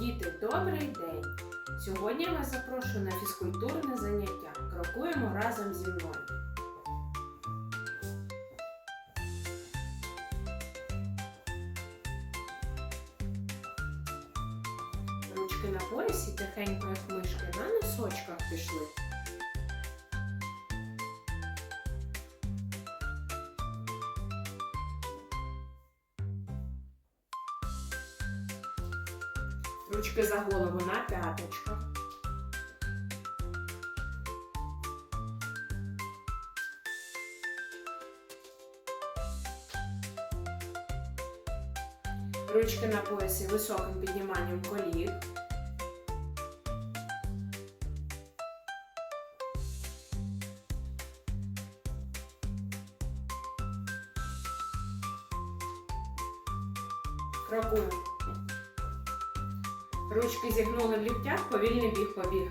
Діти, добрий день! Сьогодні я вас запрошую на фізкультурне заняття. Крокуємо разом зі мною. Ручки на поясі тихенько, як мишки, на носочках пішли. Ручки за голову на п'яточках. Ручки на поясі високим підніманням колін. Крокуємо. Ручки зігнули в ліктях, повільний біг побігли.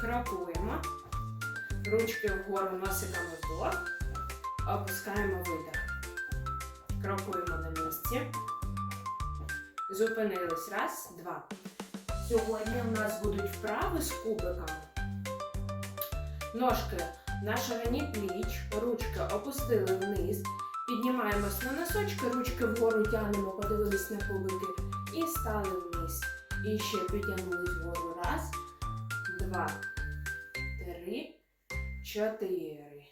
Крокуємо. Ручки вгору носиками вдох. Опускаємо видих. Крокуємо на місці. Зупинились. Раз, два. Сьогодні у нас будуть вправи з кубиками. Ножки на ширині пліч, ручки опустили вниз. Піднімаємось на носочки, ручки вгору тягнемо, подивились на кубики і стали вниз. І ще підтягнулись вгору. Раз, два, три, чотири.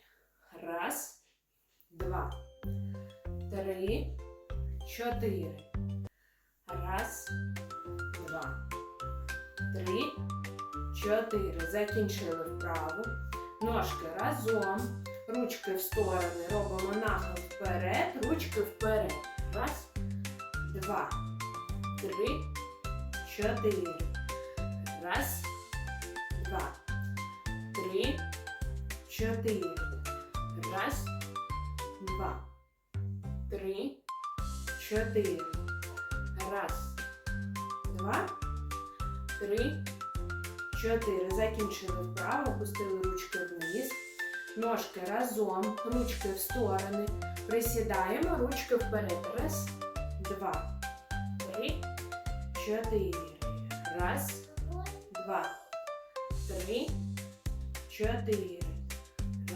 Раз, два, три, чотири. Раз, два, три, чотири. Закінчили вправу. Ножки разом. Ручки в сторони. Робимо нахил вперед. Ручки вперед. Раз, два, три, чотири. Раз, два, три, чотири. Раз, два, три, чотири. Раз, два, три, чотири. Закінчили вправо, опустили ручки вниз. Ножки разом, ручки в сторони. Присідаємо, ручки вперед. Раз, два, три, чотири. Раз, два, три, чотири.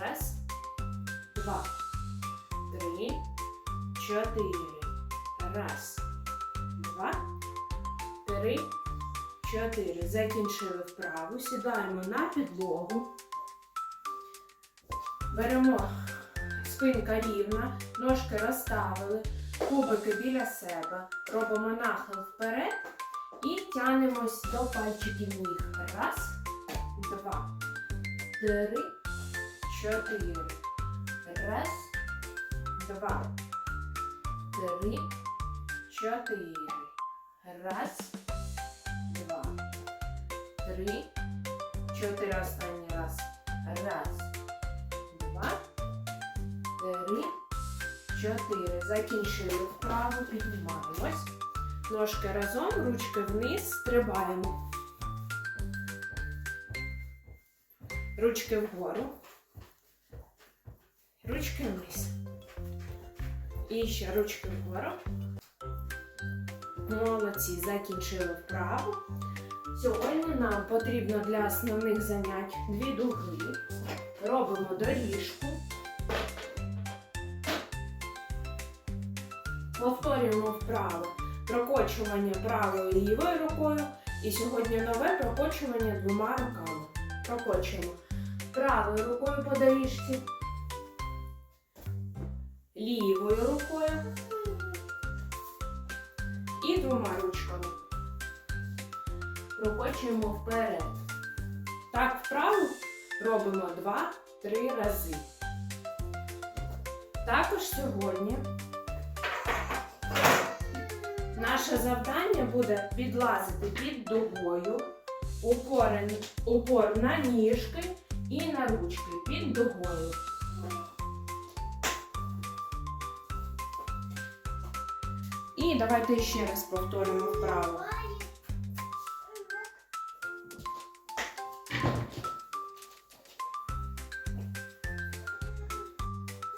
Раз, два, три, чотири. Раз, три, чотири. Закінчили вправу. Сідаємо на підлогу. Беремо спинка рівна, ножки розставили, кубики біля себе. Робимо нахил вперед і тянемось до пальчиків ніг. Раз, два, три, чотири. Раз, два, три, чотири. Раз, три, чотири. Останній раз. Раз, два, три, чотири. Закінчили вправу, піднімаємось. Ножки разом, ручки вниз, стрибаємо. Ручки вгору. Ручки вниз. І ще ручки вгору. Молодці, закінчили вправу. Сьогодні нам потрібно для основних занять дві дуги. Робимо доріжку. Повторюємо вправо прокочування правою лівою рукою. І сьогодні нове прокочування двома руками. Прокочуємо правою рукою по доріжці, лівою рукою і двома ручками. Прокочуємо вперед. Так вправо робимо 2-3 рази. Також сьогодні наше завдання буде підлазити під дугою, упор на ніжки і на ручки під дугою. І давайте ще раз повторимо вправо.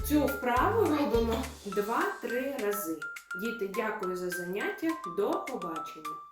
Цю вправу робимо 2-3 рази. Діти, дякую за заняття. До побачення.